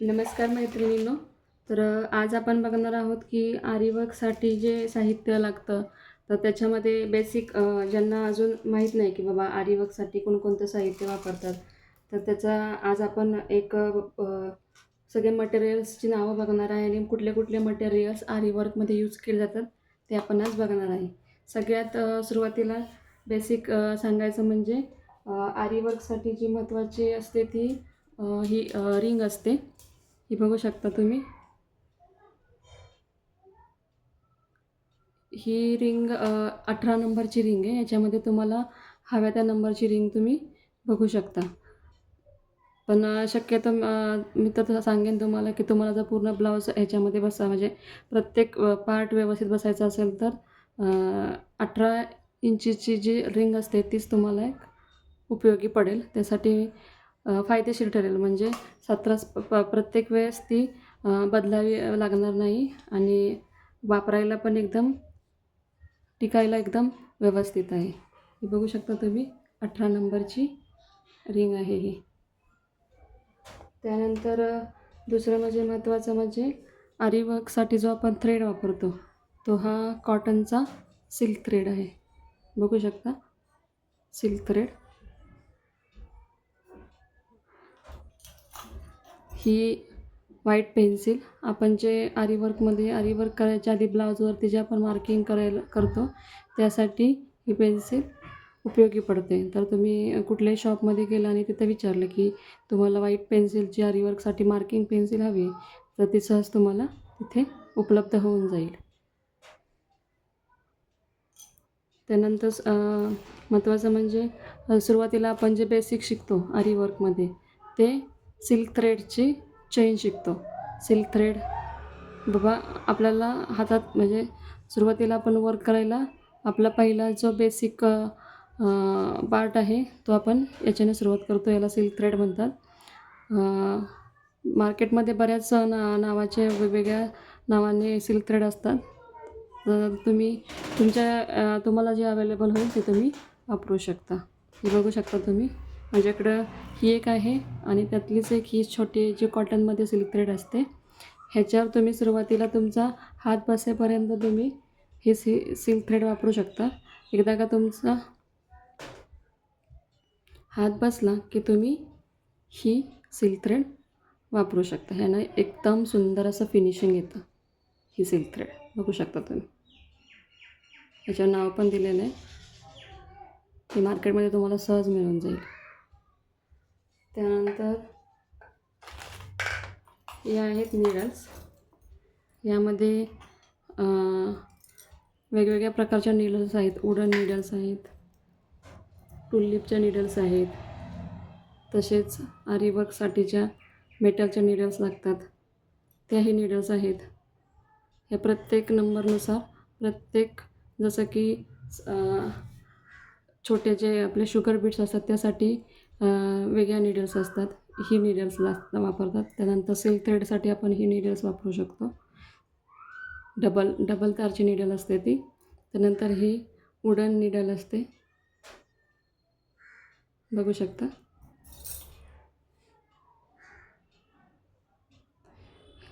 नमस्कार मैत्रिणींनो. तर आज आपण बघणार आहोत की आरीवर्कसाठी जे साहित्य लागतं तर त्याच्यामध्ये बेसिक ज्यांना अजून माहीत नाही की बाबा आरीवर्कसाठी कोणकोणतं साहित्य वापरतात तर त्याचा आज आपण एक सगळे मटेरियल्सची नावं बघणार आहे आणि कुठले कुठले मटेरियल्स आरीवर्कमध्ये यूज केले जातात ते आपण आज बघणार आहे. सगळ्यात सुरुवातीला बेसिक सांगायचं म्हणजे आरीवर्कसाठी जी महत्त्वाची असते ती ही रिंग असते. ही बघू शकता तुम्ही. ही रिंग अठरा नंबरची रिंग आहे. याच्यामध्ये तुम्हाला हव्या त्या नंबरची रिंग तुम्ही बघू शकता. पण शक्यतो मी तर सांगेन तुम्हाला की तुम्हाला जर पूर्ण ब्लाऊज ह्याच्यामध्ये बसा म्हणजे प्रत्येक पार्ट व्यवस्थित बसायचा असेल तर अठरा इंचीची जी रिंग असते तीच तुम्हाला एक उपयोगी पडेल. त्यासाठी फायदेशीर ठरेल. म्हणजे सतरा प प्रत्येक वेळेस ती बदलावी लागणार नाही आणि वापरायला पण एकदम टिकायला एकदम व्यवस्थित आहे. ही बघू शकता तुम्ही अठरा नंबरची रिंग आहे ही. त्यानंतर दुसरं म्हणजे महत्त्वाचं म्हणजे आरीवर्कसाठी जो आपण थ्रेड वापरतो तो हा कॉटनचा सिल्क थ्रेड आहे. बघू शकता? सिल्क थ्रेड ही व्हाईट पेन्सिल आपण जे आरीवर्कमध्ये आरीवर्क करायच्या आधी ब्लाऊजवरती जे आपण मार्किंग करायला करतो त्यासाठी ही पेन्सिल उपयोगी पडते. तर तुम्ही कुठल्याही शॉपमध्ये गेला आणि तिथं विचारलं की तुम्हाला व्हाईट पेन्सिलची आरीवर्कसाठी मार्किंग पेन्सिल हवी तर ती सहज तुम्हाला तिथे उपलब्ध होऊन जाईल. त्यानंतर महत्त्वाचं म्हणजे सुरुवातीला आपण जे बेसिक शिकतो आरीवर्कमध्ये ते सिल्क थ्रेडची चेन शिकतो. सिल्क थ्रेड बाबा आपल्याला हातात म्हणजे सुरुवातीला आपण वर्क करायला आपला पहिला जो बेसिक पार्ट आहे तो आपण याच्याने सुरुवात करतो. याला सिल्क थ्रेड म्हणतात. मार्केटमध्ये बऱ्याच ना नावाचे वेगवेगळ्या नावाने सिल्क थ्रेड असतात. तर तुम्ही तुमच्या तुम्हाला जे अवेलेबल होईल ते तुम्ही वापरू शकता. हे बघू शकता तुम्ही. माझ्याकडं ही एक आहे आणि त्यातलीच एक ही छोटी जी कॉटनमध्ये सिल्क थ्रेड असते. ह्याच्यावर तुम्ही सुरुवातीला तुमचा हात बसेपर्यंत तुम्ही हे सि सिल्क थ्रेड वापरू शकता. एकदा का तुमचा हात बसला की तुम्ही ही सिल्क थ्रेड वापरू शकता. ह्यानं एकदम सुंदर असं फिनिशिंग येतं. ही सिल्क थ्रेड बघू शकता तुम्ही. ह्याच्यावर नाव पण दिलेलं आहे. हे मार्केटमध्ये तुम्हाला सहज मिळून जाईल. त्यानंतर या आहेत निडल्स यामध्ये वेगवेगळ्या प्रकारच्या निडल्स आहेत. उडन निडल्स आहेत. टुलिपच्या निडल्स आहेत. तसेच आरीवर्कसाठीच्या मेटलच्या निडल्स लागतात. त्याही निडल्स आहेत. ह्या प्रत्येक नंबरनुसार प्रत्येक जसं की छोटे जे आपले शुगर बीट्स असतात त्यासाठी वेगळ्या निडल्स असतात. ही निडल्स लागतात वापरतात. त्यानंतर सिल्क थ्रेडसाठी आपण ही निडल्स वापरू शकतो. डबल डबल तारची निडल असते ती. त्यानंतर ही वुडन निडल असते. बघू शकता.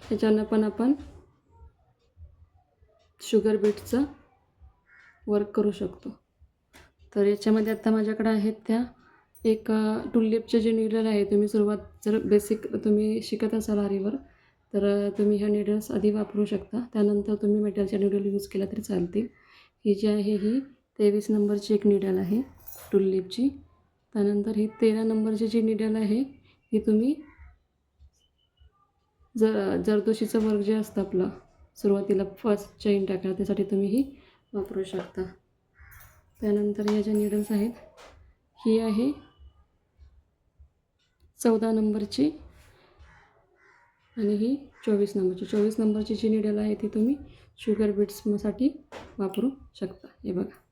ह्याच्यानं पण आपण शुगर बीटचं वर्क करू शकतो. तर याच्यामध्ये आता माझ्याकडे आहेत त्या एक टुलिपचे जे निडल आहे तुम्ही सुरुवात जर बेसिक तुम्ही शिकत असाल आरीवर तर तुम्ही ह्या निडल्स आधी वापरू शकता. त्यानंतर तुम्ही मेटलच्या निडल यूज केल्या तरी चालतील. ही जी आहे ही तेवीस नंबरची एक निडल आहे टुलिपची त्यानंतर ही तेरा नंबरची जी निडल आहे ही तुम्ही जर जरदोशीचं वर्क जे असतं आपलं सुरुवातीला फर्स्ट चेन टाकणं त्यासाठी तुम्ही ही वापरू शकता. त्यानंतर या ज्या निडल्स आहेत ही आहे चौदा नंबरची आणि ही चोवीस नंबरची. चोवीस नंबरची जी निडल आहे ती तुम्ही शुगर बीट्ससाठी वापरू शकता. हे बघा.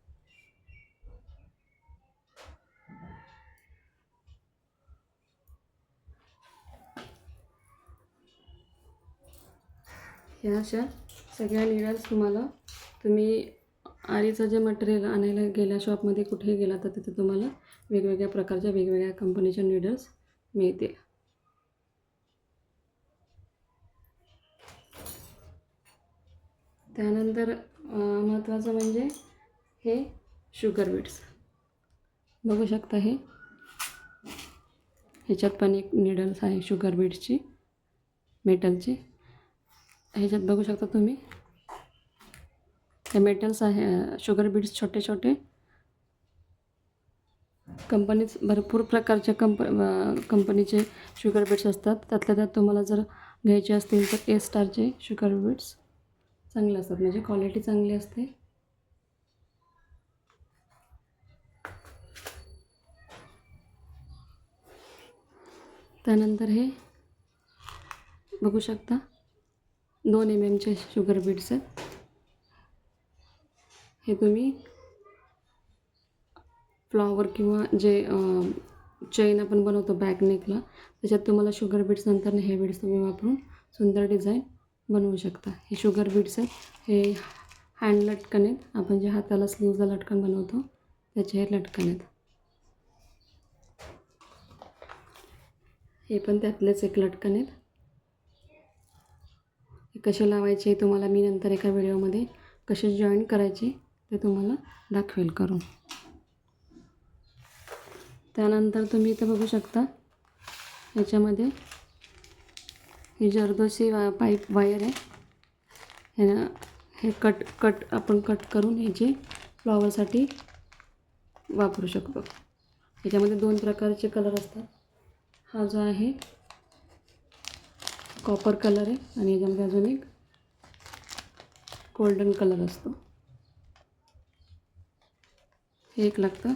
ह्या अशा सगळ्या निडल्स तुम्हाला तुम्ही आरीचं जे मटेरियल आणायला गेल्या शॉपमध्ये कुठेही गेला तर तिथे तुम्हाला वेगवेगळ्या प्रकारच्या वेगवेगळ्या कंपनीच्या निडल्स मिळतील. त्यानंतर महत्त्वाचं म्हणजे हे शुगर बीट्स बघू शकता हे. ह्याच्यात पण एक निडल्स आहे शुगर बीट्सची मेटलची ह्याच्यात बघू शकता तुम्ही. हे मेटल्स आहे शुगर बीट्स छोटे छोटे कंपनीच भरपूर प्रकारच्या कंप कंपनीचे शुगर बीट्स असतात. त्यातल्या त्यात तुम्हाला जर घ्यायचे असतील तर ए स्टारचे शुगर बीट्स चांगले असतात. म्हणजे क्वालिटी चांगली असते. त्यानंतर हे बघू शकता. दोन एम एमचे शुगर बीट्स आहेत. हे तुम्ही फ्लॉवर किंवा जे चेन आपण बनवतो बॅक नेकला त्याच्यात तुम्हाला शुगर बीट्स नंतर हे बीट्स तुम्ही वापरून सुंदर डिझाईन बनवू शकता. हे शुगर बीट्स आहेत हे हँड लटकन आहेत. आपण जे हाताला स्लीवला लटकन बनवतो त्याचे हे लटकन आहेत. हे पण त्यातलेच एक लटकन आहेत. हे कसे लावायचे हे तुम्हाला मी नंतर एका व्हिडिओमध्ये कसे जॉईन करायचे ते तुम्हाला दाखवेल करून. त्यानंतर तुम्ही इथं बघू शकता ह्याच्यामध्ये ही जर्दोशी वा पाईप वायर आहे. ह्यानं ना हे कट कट आपण कट करून ह्याचे फ्लॉवरसाठी वापरू शकतो. ह्याच्यामध्ये दोन प्रकारचे कलर असतात. हा जो आहे कॉपर कलर आहे आणि याच्यामध्ये अजून एक गोल्डन कलर असतो. हे एक लागतं.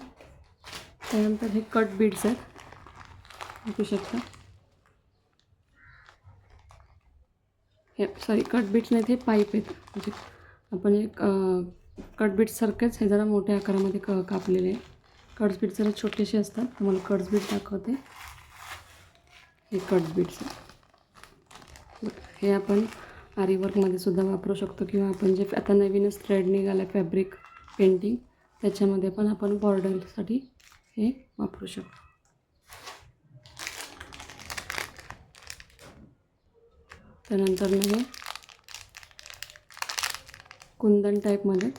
त्यानंतर हे कट बीड्स आहेत. बघू शकता. हे सॉरी कट बीट्स नाहीत हे पाईप आहेत. म्हणजे आपण एक कट बीट्ससारखेच हे जरा मोठ्या आकारामध्ये क कापलेले आहे कट्स बीट जरा छोटेसे असतात. तुम्हाला कट्स बीट दाखवते. हे कट्स बीट्स हे आपण आरीवर्कमध्ये सुद्धा वापरू शकतो किंवा आपण जे आता नवीनच थ्रेड निघाला फॅब्रिक पेंटिंग त्याच्यामध्ये पण आपण बॉर्डरसाठी हे वापरू शकतो. त्यानंतर मी हे कुंदन टाईपमध्ये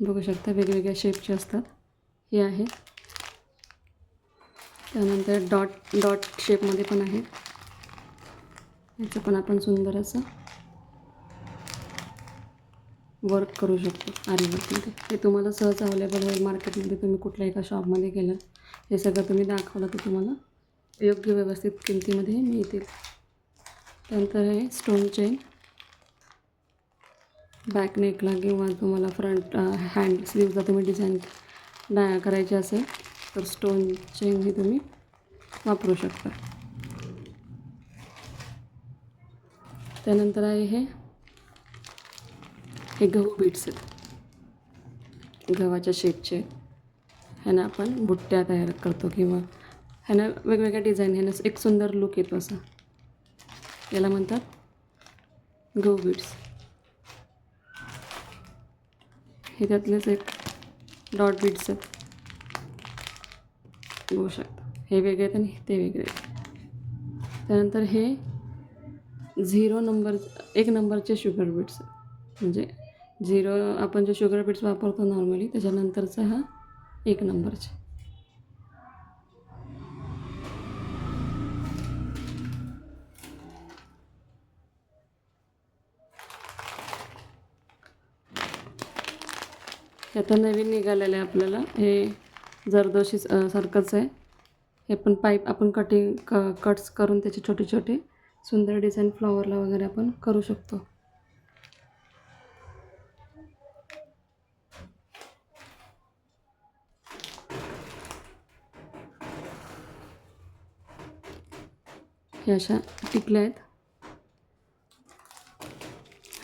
बघू शकता वेगवेगळ्या शेपचे असतात. हे आहेत त्यानंतर डॉट डॉट शेपमध्ये पण आहेत याचं पण आपण सुंदर असं वर्क करू शकतो आरी वर्कमध्ये हे तुम्हाला सहज अवेलेबल होईल मार्केटमध्ये तुम्ही कुठल्या एका शॉपमध्ये गेलं हे सगळं तुम्ही दाखवलं तर तुम्हाला योग्य व्यवस्थित किमतीमध्ये मिळतील. त्यानंतर हे स्टोन चेन बॅक नेकला किंवा तुम्हाला फ्रंट हँड स्लीवला तुम्ही डिझाईन डाय करायची असेल तर स्टोन चेन ही तुम्ही वापरू शकता. त्यानंतर आहे हे हे गहू बीट्स आहेत. गव्हाच्या शेपचे ह्यानं आपण बुट्ट्या तयार करतो किंवा ह्यानं वेगवेगळ्या डिझाईन ह्यानं एक सुंदर लुक येतो असा. याला म्हणतात गहू बीट्स हे त्यातलेच एक डॉट बीट्स आहेत. बघू शकता. हे वेगळे आहेत आणि ते वेगळे आहेत. त्यानंतर हे झिरो नंबर एक नंबरचे शुगर बीट्स म्हणजे झिरो आपण जे शुगर बीट्स वापरतो नॉर्मली त्याच्यानंतरचा हा एक नंबरचे. आता नवीन निघालेलं आहे आपल्याला. हे जरदोशी सारखंच आहे. हे पण पाईप आपण कटिंग क कट्स करून त्याचे छोटे छोटे सुंदर डिझाईन फ्लॉवरला वगैरे आपण करू शकतो. हे अशा टिकल्या आहेत.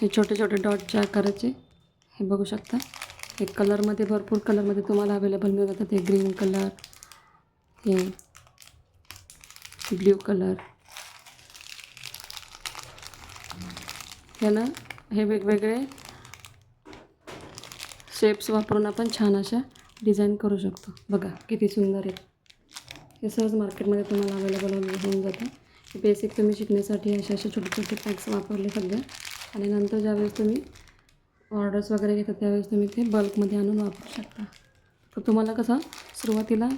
हे छोटे छोटे डॉटच्या आकाराचे. हे बघू शकता. हे कलरमध्ये भरपूर कलरमध्ये तुम्हाला अवेलेबल मिळून जातात हे ग्रीन कलर हे ब्ल्यू कलर. ह्यानं हे वेगवेगळे शेप्स वापरून आपण छान अशा डिझाईन करू शकतो. बघा किती सुंदर आहे. हे सहज मार्केटमध्ये तुम्हाला अवेलेबल होऊन जातं. बेसिक तुम्ही शिकण्यासाठी अशा अशा छोटे छोटे पॅक्स वापरले सध्या. आणि नंतर ज्यावेळेस तुम्ही ऑर्डर्स वगैरे घेता त्यावेळेस तुम्ही ते बल्कमध्ये आणून वापरू शकता. तर तुम्हाला कसं सुरुवातीला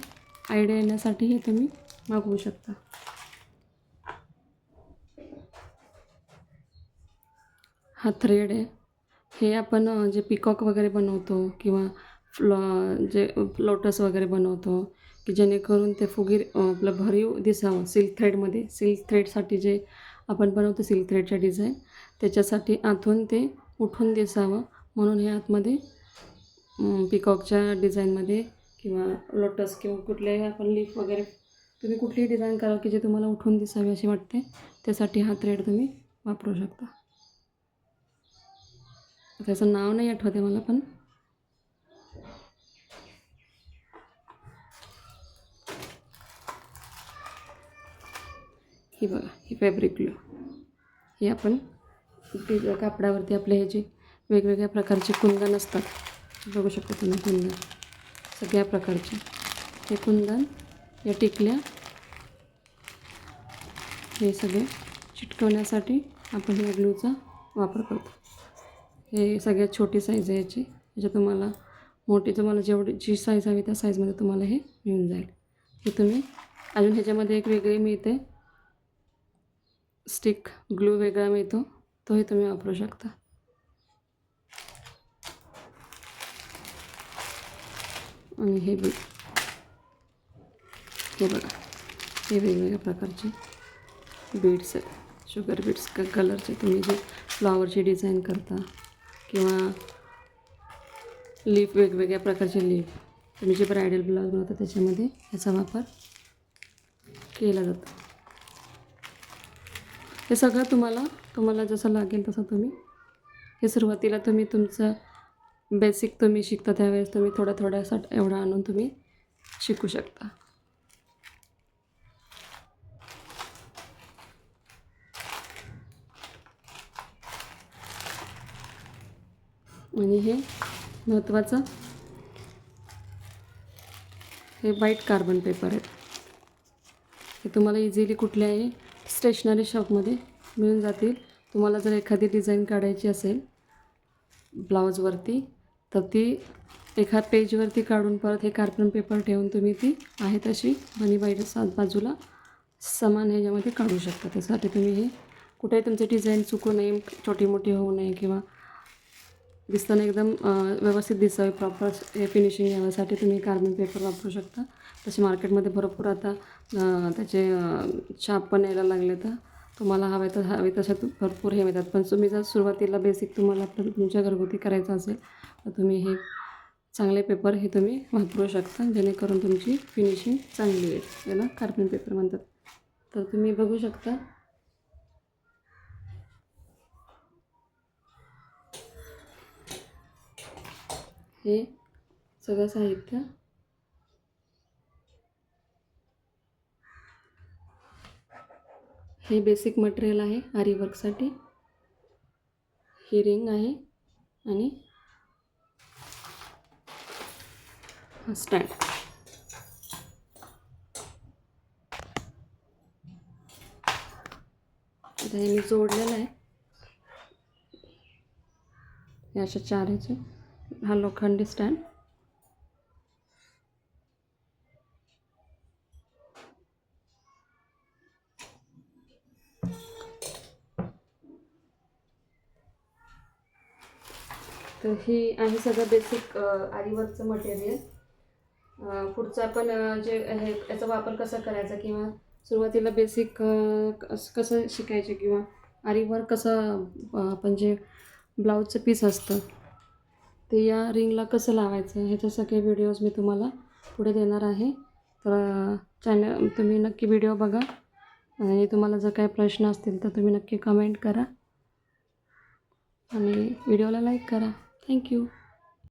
आयडिया येण्यासाठी हे तुम्ही मागवू शकता. हा थ्रेड आहे. हे आपण जे पिकॉक वगैरे बनवतो किंवा फ्लॉ जे लोटस वगैरे बनवतो की जेणेकरून ते फुगीर आपलं भरीव दिसावं. सिल्क थ्रेडमध्ये सिल्क थ्रेडसाठी जे आपण बनवतो सिल्क थ्रेडच्या डिझाईन त्याच्यासाठी आतून ते उठून दिसावं. म्हणून हे आतमध्ये पिकॉकच्या डिझाईनमध्ये किंवा लोटस किंवा कुठल्याही आपण लीफ वगैरे तुम्ही कुठलीही डिझाईन करा की जे तुम्हाला उठून दिसावी अशी वाटते त्यासाठी हा थ्रेड तुम्ही वापरू शकता. त्याचं नाव नाही आठवते मला पण ही बघा ही फॅब्रिक ग्लू हे आपण कापडावरती आपले हे जे वेगवेगळ्या प्रकारचे कुंदन असतात बघू शकता तुम्ही कुंदन. सगळ्या प्रकारचे. हे कुंदन या टिकल्या हे सगळे चिटकवण्यासाठी आपण या ग्लूचा वापर करतो. हे सगळ्यात छोटी साईज आहे याची. म्हणजे तुम्हाला मोठी तुम्हाला जेवढी जी साईज हवी त्या साईजमध्ये तुम्हाला हे मिळून जाईल. हे तुम्ही अजून ह्याच्यामध्ये एक वेगळी मिळते. स्टिक ग्लू वेगळा मिळतो तोही तुम्ही वापरू शकता. आणि हे बी. हे बघा हे वेगवेगळ्या प्रकारचे बीड्स आहेत. शुगर बीड्स क कलरचे तुम्ही जे फ्लॉवरची डिझाईन करता किंवा लीफ वेगवेगळ्या प्रकारचे लीफ. तुम्ही जे ब्रायडल ब्लाऊज बनवता त्याच्यामध्ये ह्याचा वापर केला जातो. हे सगळं तुम्हाला तुम्हाला जसं लागेल तसं तुम्ही हे सुरुवातीला तुम्ही तुमचं बेसिक तुम्ही शिकता त्यावेळेस तुम्ही थोडा थोडासा एवढा आणून तुम्ही शिकू शकता. आणि हे महत्त्वाचं हे व्हाईट कार्बन पेपर आहेत. हे तुम्हाला इझिली कुठल्याही स्टेशनरी शॉपमध्ये मिळून जातील. तुम्हाला जर एखादी डिझाईन काढायची असेल ब्लाऊजवरती तर ती एखाद पेजवरती काढून परत हे कार्बन पेपर ठेवून तुम्ही ती आहे तशी मनीबाईच्या बाईट सात बाजूला समान ह्याच्यामध्ये काढू शकता. त्यासाठी तुम्ही हे कुठेही तुमची डिझाईन चुकू नये छोटी मोठी होऊ नये किंवा दिसताना एकदम व्यवस्थित दिसावे. प्रॉपर हे फिनिशिंग यासाठी तुम्ही कार्बन पेपर वापरू शकता. तसे मार्केटमध्ये भरपूर आता त्याचे छाप पण यायला लागले तर तुम्हाला हवे तर हवे तशा भरपूर हे मिळतात. पण तुम्ही जर सुरुवातीला बेसिक तुम्हाला आपलं तुमच्या घरगुती करायचं असेल तर तुम्ही हे चांगले पेपर हे तुम्ही वापरू शकता. जेणेकरून तुमची फिनिशिंग चांगली येईल. याला कार्बन पेपर म्हणतात. तर तुम्ही बघू शकता. हे सगळं साहित्य. हे बेसिक मटेरियल आहे आरीवर्कसाठी ही रिंग आहे आणि हा स्टँड आता हे मी जोडलेलं आहे. हे अशा चार ह्याचे हा लोखंडी स्टँड तर ही आहे सगळं बेसिक आरीवर्कचं मटेरियल पुढचं आपण जे हे याचा वापर कसा करायचा किंवा सुरुवातीला बेसिक कसं शिकायचे किंवा आरीवर्क कसं आपण जे ब्लाऊजचं पीस असतं ते या रिंगला कसं लावायचं ह्याचे सगळे व्हिडिओज मी तुम्हाला पुढे देणार आहे. तर चॅनल तुम्ही नक्की व्हिडिओ बघा. आणि तुम्हाला जर काही प्रश्न असतील तर तुम्ही नक्की कमेंट करा. आणि व्हिडिओला लाईक करा. थँक्यू